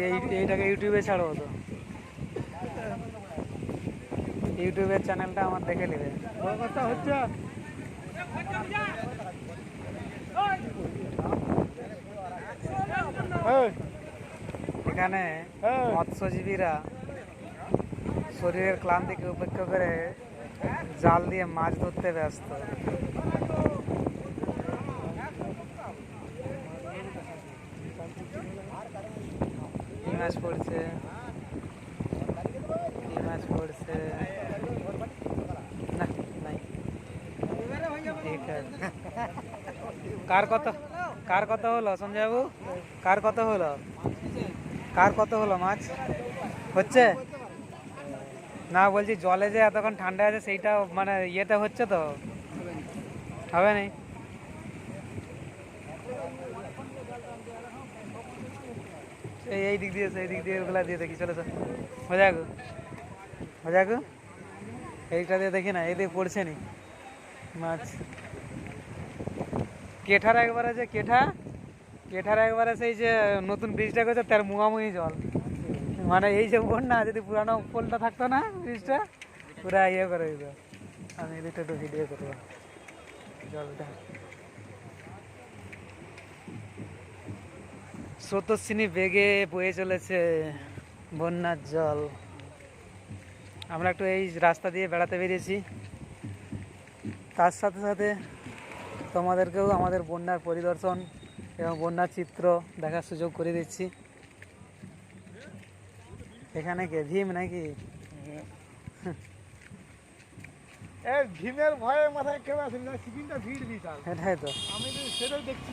এই- এইটাকে ইউটিউবে ছাড়বো তো। ইউটিউবের চ্যানেলটা আমার দেখে নেবে। কথা হচ্ছে। এখানে মৎস্যজীবীরা শরীরের ক্লান্তিকে উপেক্ষা করে জাল দিয়ে মাছ ধরতে ব্যস্ত। মাছ পড়ছে। মাছ পড়ছে? না ঠিক আছে। কার কত কার কত হলো সঞ্জয় বাবু কার কত হলো? কার কত হলো মাছ? হচ্ছে? না, বলছি জলে যে এতক্ষণ ঠান্ডা আছে সেইটা মানে ইয়েতে হচ্ছে তো? হবে নি? এই দিক দিয়ে এই দিক দিয়ে ওগুলা দিয়ে দেখি, চলে স্যার যাক হয়ে যাক এইটা দিয়ে দেখি না, এই দিয়ে পড়ছে নি। মাছ। কেঠার একবারে যে কেঠা। কেঠার একবারে সেই যে নতুন ব্রিজটা করেছে, তার মুহামুহি জল। মানে এই যে বন্যা, যদি পুরানো পোলটা থাকতো না ব্রিজটা, পুরা ইয়ে করে দিত। আমি এদিকটা একটু ভিডিও করব। জলটা। স্রোতস্বিনী বেগে বয়ে চলেছে বন্যার জল। আমরা একটু এই রাস্তা দিয়ে বেড়াতে বেরিয়েছি। তার সাথে সাথে তোমাদেরকেও আমাদের বন্যার পরিদর্শন এবং বন্যার চিত্র দেখার সুযোগ করে দিচ্ছি। এখানে কে ভীম নাকি? ভীমের ভয়ে মাথায় কেউ আসেনি না সিকিমটা ভিড় বিশাল এটাই তো। আমি সেটাই দেখছি।